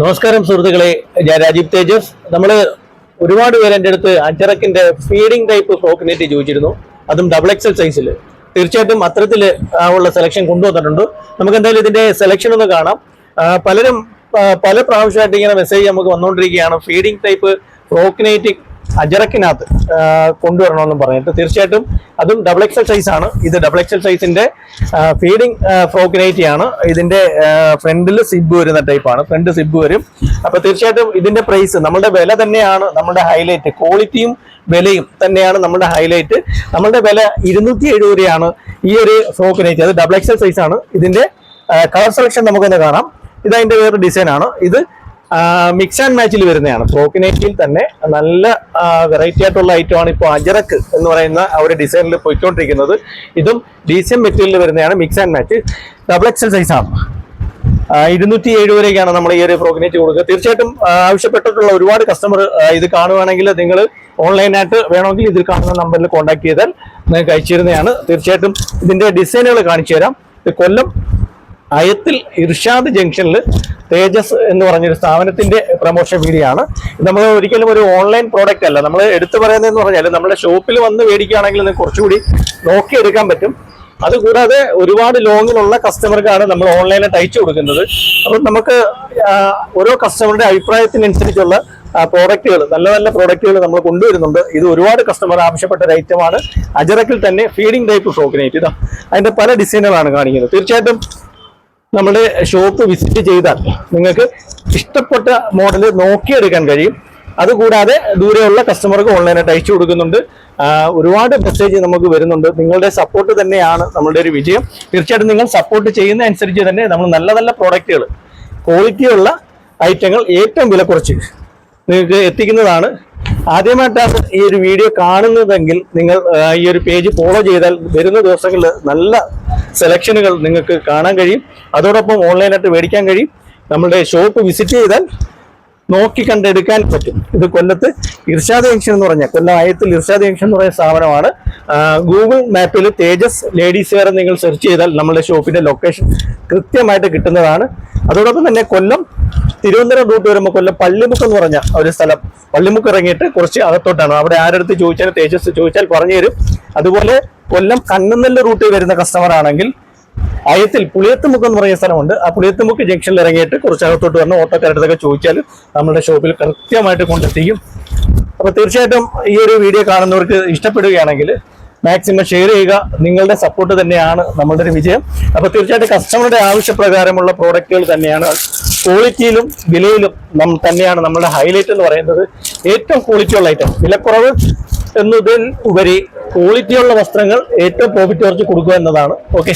നമസ്കാരം സുഹൃത്തുക്കളെ ഞാൻ രാജീവ് തേജസ്. നമ്മൾ ഒരുപാട് പേര് എന്റെ അടുത്ത് അഞ്ചറക്കിന്റെ ഫീഡിംഗ് ടൈപ്പ് ഫ്രോക്കിനേറ്റ് ചോദിച്ചിരുന്നു. അതും ഡബിൾ എക്സൽ സൈസിൽ തീർച്ചയായിട്ടും അത്തരത്തിൽ ഉള്ള സെലക്ഷൻ കൊണ്ടുവന്നിട്ടുണ്ട്. നമുക്ക് എന്തായാലും ഇതിന്റെ സെലക്ഷൻ ഒന്ന് കാണാം. പലരും പല പ്രാവശ്യമായിട്ട് ഇങ്ങനെ മെസ്സേജ് നമുക്ക് വന്നുകൊണ്ടിരിക്കുകയാണ്. ഫീഡിംഗ് ടൈപ്പ് ഫ്രോക്ക് നെറ്റ് അജറക്കിനകത്ത് കൊണ്ടുവരണമെന്നും പറഞ്ഞിട്ട് തീർച്ചയായിട്ടും അതും ഡബിൾ എക്സൽ സൈസ് ആണ്. ഇത് ഡബിൾ എക്സൽ സൈസിന്റെ ഫീഡിംഗ് ഫ്രോക്ക് നൈറ്റി ആണ് ഇതിന്റെ ഫ്രണ്ടിൽ സിബ് വരുന്ന ടൈപ്പാണ് ഫ്രണ്ട് സിബ് വരും. അപ്പൊ തീർച്ചയായിട്ടും ഇതിന്റെ പ്രൈസ് നമ്മുടെ വില തന്നെയാണ് നമ്മുടെ ഹൈലൈറ്റ് ക്വാളിറ്റിയും വിലയും തന്നെയാണ് നമ്മുടെ ഹൈലൈറ്റ് നമ്മുടെ വില ഇരുന്നൂറ്റി എഴുപത് രൂപയാണ് ഈ ഒരു ഫ്രോക്ക് നൈറ്റി അത് ഡബിൾ എക്സൽ സൈസ് ആണ്. ഇതിന്റെ കളർ സെലക്ഷൻ നമുക്കൊന്ന് കാണാം. ഇത് അതിന്റെ വേറെ ഡിസൈൻ ആണ്. ഇത് മിക്സ് ആൻഡ് മാച്ചിൽ വരുന്നതാണ്. ഫ്രോക്കിനേറ്റിൽ തന്നെ നല്ല വെറൈറ്റി ആയിട്ടുള്ള ഐറ്റം ആണ് ഇപ്പോൾ അജറക്ക് എന്ന് പറയുന്ന ഒരു ഡിസൈനിൽ പോയിക്കൊണ്ടിരിക്കുന്നത്. ഇതും ഡീസിയം മെറ്റീരിയലിൽ വരുന്നതാണ് mix and match double XL size ആണ്. ആ, ഇരുന്നൂറ്റി ഏഴ് വരെയൊക്കെയാണ് നമ്മൾ ഈ ഒരു പ്രോഗ്നേറ്റ് കൊടുക്കുക. തീർച്ചയായിട്ടും ആവശ്യപ്പെട്ടിട്ടുള്ള ഒരുപാട് കസ്റ്റമർ ഇത് കാണുവാണെങ്കിൽ നിങ്ങൾ ഓൺലൈനായിട്ട് വേണമെങ്കിൽ ഇതിൽ കാണുന്ന നമ്പറിൽ കോൺടാക്ട് ചെയ്താൽ നിങ്ങൾക്ക് അയച്ചു തരുന്നതാണ്. തീർച്ചയായിട്ടും ഇതിന്റെ ഡിസൈനുകൾ കാണിച്ചു തരാം. കൊല്ലം അയത്തിൽ ഇർഷാദ് ജംഗ്ഷനിൽ തേജസ് എന്ന് പറഞ്ഞൊരു സ്ഥാപനത്തിന്റെ പ്രൊമോഷൻ വീഡിയോ ആണ് നമ്മൾ ഒരിക്കലും ഒരു ഓൺലൈൻ പ്രോഡക്റ്റ് അല്ല. നമ്മൾ എടുത്തു പറയുന്നതെന്ന് പറഞ്ഞാൽ നമ്മുടെ ഷോപ്പിൽ വന്ന് മേടിക്കുകയാണെങ്കിൽ നിങ്ങൾക്ക് കുറച്ചുകൂടി നോക്കിയെടുക്കാൻ പറ്റും. അതുകൂടാതെ ഒരുപാട് ലോങ്ങിലുള്ള കസ്റ്റമർക്കാണ് നമ്മൾ ഓൺലൈനായിട്ട് അയച്ചു കൊടുക്കുന്നത്. അപ്പം നമുക്ക് ഓരോ കസ്റ്റമറുടെ അഭിപ്രായത്തിനനുസരിച്ചുള്ള പ്രോഡക്റ്റുകൾ നല്ല നല്ല പ്രോഡക്റ്റുകൾ നമ്മൾ കൊണ്ടുവരുന്നുണ്ട്. ഇത് ഒരുപാട് കസ്റ്റമർ ആവശ്യപ്പെട്ട ഒരു ഐറ്റമാണ് അജറക്കിൽ തന്നെ ഫീഡിംഗ് ടൈപ്പ് ഫ്രോക്കിനേറ്റ് ഇതാ. അതിന്റെ പല ഡിസൈനുകളാണ് കാണിക്കുന്നത്. തീർച്ചയായിട്ടും നമ്മുടെ ഷോപ്പ് വിസിറ്റ് ചെയ്താൽ നിങ്ങൾക്ക് ഇഷ്ടപ്പെട്ട മോഡൽ നോക്കിയെടുക്കാൻ കഴിയും. അതുകൂടാതെ ദൂരെയുള്ള കസ്റ്റമർക്ക് ഓൺലൈനായിട്ട് അയച്ചു കൊടുക്കുന്നുണ്ട്. ഒരുപാട് മെസ്സേജ് നമുക്ക് വരുന്നുണ്ട്. നിങ്ങളുടെ സപ്പോർട്ട് തന്നെയാണ് നമ്മളുടെ ഒരു വിജയം. തീർച്ചയായിട്ടും നിങ്ങൾ സപ്പോർട്ട് ചെയ്യുന്ന അനുസരിച്ച് തന്നെ നമ്മൾ നല്ല നല്ല പ്രോഡക്റ്റുകൾ ക്വാളിറ്റിയുള്ള ഐറ്റങ്ങൾ ഏറ്റവും വില കുറച്ച് നിങ്ങൾക്ക് എത്തിക്കുന്നതാണ്. ആദ്യമായിട്ടാണ് ഈ ഒരു വീഡിയോ കാണുന്നതെങ്കിൽ നിങ്ങൾ ഈ ഒരു പേജ് ഫോളോ ചെയ്താൽ വരുന്ന ദിവസങ്ങളിൽ നല്ല സെലക്ഷനുകൾ നിങ്ങൾക്ക് കാണാൻ കഴിയും. അതോടൊപ്പം ഓൺലൈനായിട്ട് മേടിക്കാൻ കഴിയും. നമ്മുടെ ഷോപ്പ് വിസിറ്റ് ചെയ്താൽ നോക്കി കണ്ടെടുക്കാൻ പറ്റും. ഇത് കൊല്ലത്ത് ഇർഷാദ് ജംഗ്ഷൻ എന്ന് പറഞ്ഞ കൊല്ലം ആയത്തിൽ ഇർഷാദ് ജംഗ്ഷൻ എന്ന് പറയുന്ന സ്ഥാപനമാണ്. ഗൂഗിൾ മാപ്പിൽ തേജസ് ലേഡീസ് വെയർ നിങ്ങൾ സെർച്ച് ചെയ്താൽ നമ്മുടെ ഷോപ്പിന്റെ ലൊക്കേഷൻ കൃത്യമായിട്ട് കിട്ടുന്നതാണ്. അതോടൊപ്പം തന്നെ കൊല്ലം തിരുവനന്തപുരം റൂട്ട് വരുമ്പോൾ കൊല്ലം പള്ളിമുക്ക് എന്ന് പറഞ്ഞ ഒരു സ്ഥലം. പള്ളിമുക്ക് ഇറങ്ങിയിട്ട് കുറച്ച് അകത്തോട്ടാണ്. അവിടെ ആരടുത്ത് ചോദിച്ചാൽ തേജസ് ചോദിച്ചാൽ പറഞ്ഞു തരും. അതുപോലെ കൊല്ലം കണ്ണുനെല്ല് റൂട്ടിൽ വരുന്ന കസ്റ്റമർ ആണെങ്കിൽ അയത്തിൽ പുളിയത്തുമുക്ക് എന്ന് പറയുന്ന സ്ഥലമുണ്ട്. ആ പുളിയത്തുമുക്ക് ജംഗ്ഷനിൽ ഇറങ്ങിയിട്ട് കുറച്ച് അകത്തോട്ട് വന്ന് ഓട്ടോക്കാരടുത്തൊക്കെ ചോദിച്ചാൽ നമ്മുടെ ഷോപ്പിൽ കൃത്യമായിട്ട് കൊണ്ടെത്തിക്കും. അപ്പോൾ തീർച്ചയായിട്ടും ഈ ഒരു വീഡിയോ കാണുന്നവർക്ക് ഇഷ്ടപ്പെടുകയാണെങ്കിൽ മാക്സിമം ഷെയർ ചെയ്യുക. നിങ്ങളുടെ സപ്പോർട്ട് തന്നെയാണ് നമ്മളുടെ ഒരു വിജയം. അപ്പോൾ തീർച്ചയായിട്ടും കസ്റ്റമറുടെ ആവശ്യപ്രകാരമുള്ള പ്രോഡക്റ്റുകൾ തന്നെയാണ് ക്വാളിറ്റിയിലും വിലയിലും നം തന്നെയാണ് നമ്മുടെ ഹൈലൈറ്റ് എന്ന് പറയുന്നത്. ഏറ്റവും ക്വാളിറ്റിയുള്ള ഐറ്റം വിലക്കുറവ് എന്നതിൽ ഉപരി ക്വാളിറ്റിയുള്ള വസ്ത്രങ്ങൾ ഏറ്റവും പ്രോഫിറ്റ് കുറച്ച് കൊടുക്കുക എന്നതാണ്. ഓക്കെ